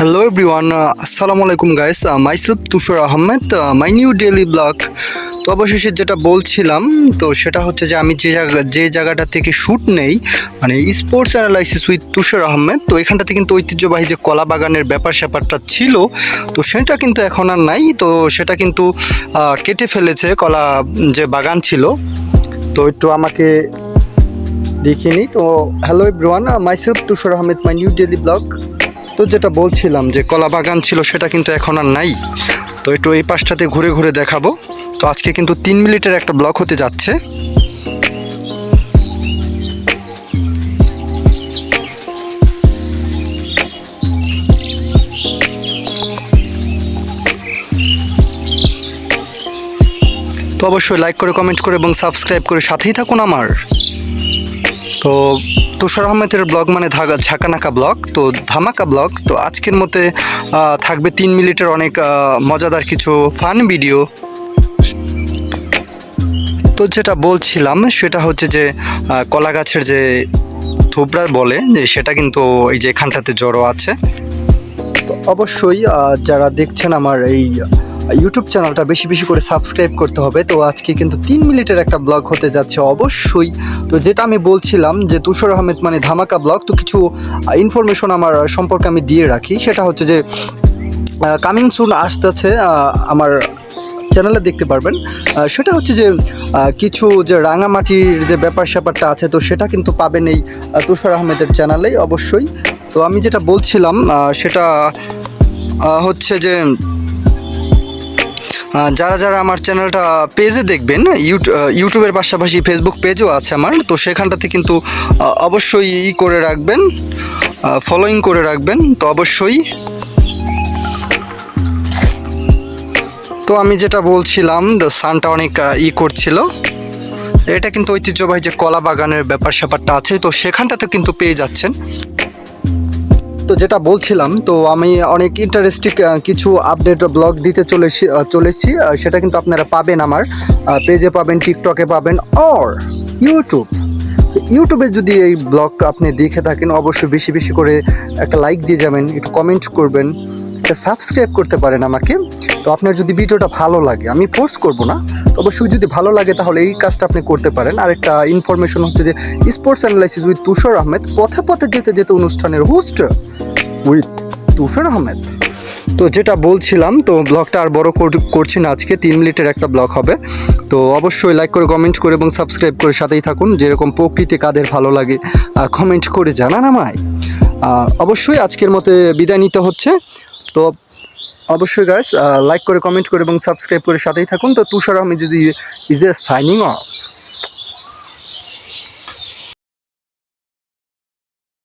Hello everyone আসসালামু আলাইকুম guys myself Tushar Ahmed my new daily vlog তো অবশেষে যেটা বলছিলাম, তো সেটা হচ্ছে যে আমি যে জায়গা যে জায়গাটা থেকে শ্যুট নেই মানে sports analysis with Tushar Ahmed তো এখানটাতে কিন্তু ঐতিহ্যবাহী যে কলা বাগানের ব্যাপার স্যাপারটা ছিল, তো সেটা কিন্তু এখন আর নাই। তো সেটা কিন্তু কেটে ফেলেছে কলা যে বাগান ছিল। তো একটু আমাকে দেখিয়ে নিই। তো hello everyone myself Tushar Ahmed my new daily vlog তো যেটা বলছিলাম যে কলা বাগান ছিল, সেটা কিন্তু এখন আর নাই। তো একটু এই পাশটাতে ঘুরে ঘুরে দেখাবো। তো আজকে কিন্তু তিন মিনিটের একটা ব্লক হতে যাচ্ছে। তো অবশ্যই লাইক করে কমেন্ট করে এবং সাবস্ক্রাইব করে সাথেই থাকুন আমার। তো তুষার আহমেদের ব্লগ মানে ঝাঁকানাকা ব্লগ তো ধামাকা ব্লগ তো আজকের মতে থাকবে তিন মিনিটের অনেক মজাদার কিছু ফান ভিডিও তো যেটা বলছিলাম, সেটা হচ্ছে যে কলা গাছের যে থুবড়া বলে, যে সেটা কিন্তু এই যে এখানটাতে জড়ো আছে। তো অবশ্যই যারা দেখছেন আমার এই ইউটিউব চ্যানেলটা বেশি বেশি করে সাবস্ক্রাইব করতে হবে। তো আজকে কিন্তু তিন মিনিটের একটা ব্লগ হতে যাচ্ছে অবশ্যই। তো যেটা আমি বলছিলাম যে তুষার আহমেদ মানে ধামাকা ব্লগ তো কিছু ইনফরমেশন আমার সম্পর্কে আমি দিয়ে রাখি। সেটা হচ্ছে যে কামিং সুন আসতেছে আমার চ্যানেলে দেখতে পারবেন। সেটা হচ্ছে যে কিছু যে রাঙামাটির যে ব্যাপার স্যাপারটা আছে, তো সেটা কিন্তু পাবেন এই তুষার আহমেদের চ্যানেলেই অবশ্যই। তো আমি যেটা বলছিলাম সেটা হচ্ছে যে যারা যারা আমার চ্যানেলটা পেজে দেখবেন, ইউট- ইউটিউবের পাশাপাশি ফেসবুক পেজও আছে আমার, তো সেখানটাতে কিন্তু অবশ্যই ই করে রাখবেন ফলোয়িং করে রাখবেন, তো অবশ্যই। তো আমি যেটা বলছিলাম দ্য সানটা অনেক ই করছিল। এটা কিন্তু ঐতিহ্যবাহী যে কলা বাগানের ব্যাপার স্যাপারটা আছে, তো সেখানটাতে কিন্তু পেয়ে যাচ্ছেন। তো যেটা বলছিলাম তো আমি অনেক ইন্টারেস্টিং কিছু আপডেট ব্লগ দিতে চলেছি আহ, চলেছি সেটা কিন্তু আপনারা পাবেন আমার পেজে পাবেন টিকটকে পাবেন অর ইউটিউব ইউটিউবে যদি এই ব্লগ আপনি দেখে থাকেন অবশ্যই বেশি বেশি করে একটা লাইক দিয়ে যাবেন একটু কমেন্ট করবেন। সাবস্ক্রাইব করতে পারেন আমাকে। তো আপনার যদি ভিডিওটা ভালো লাগে, আমি ফোর্স করব না অবশ্যই যদি ভালো লাগে তাহলে এই কাজটা আপনি করতে পারেন। আর একটা ইনফরমেশন হচ্ছে যে sports analysis with Tushar Ahmed, পথে পথে যেতে যেতে অনুষ্ঠানের হোস্ট উইথ তুষার আহমেদ। তো যেটা বলছিলাম, তো ব্লগটা আর বড় কর- করছি না আজকে, তিন মিনিটের একটা ব্লগ হবে। তো অবশ্যই লাইক করে কমেন্ট করে এবং সাবস্ক্রাইব করে সাথেই থাকুন, যেরকম প্রকৃতি কাদের ভালো লাগে কমেন্ট করে জানান আমায়। অবশ্যই আজকের মতে বিদায় নিতে হচ্ছে। তো অবশ্যই গাইস লাইক করে কমেন্ট করে এবং সাবস্ক্রাইব করে সাথেই থাকুন। তো তুষার আহমেদ যদি ইজ এ সাইনিং অফ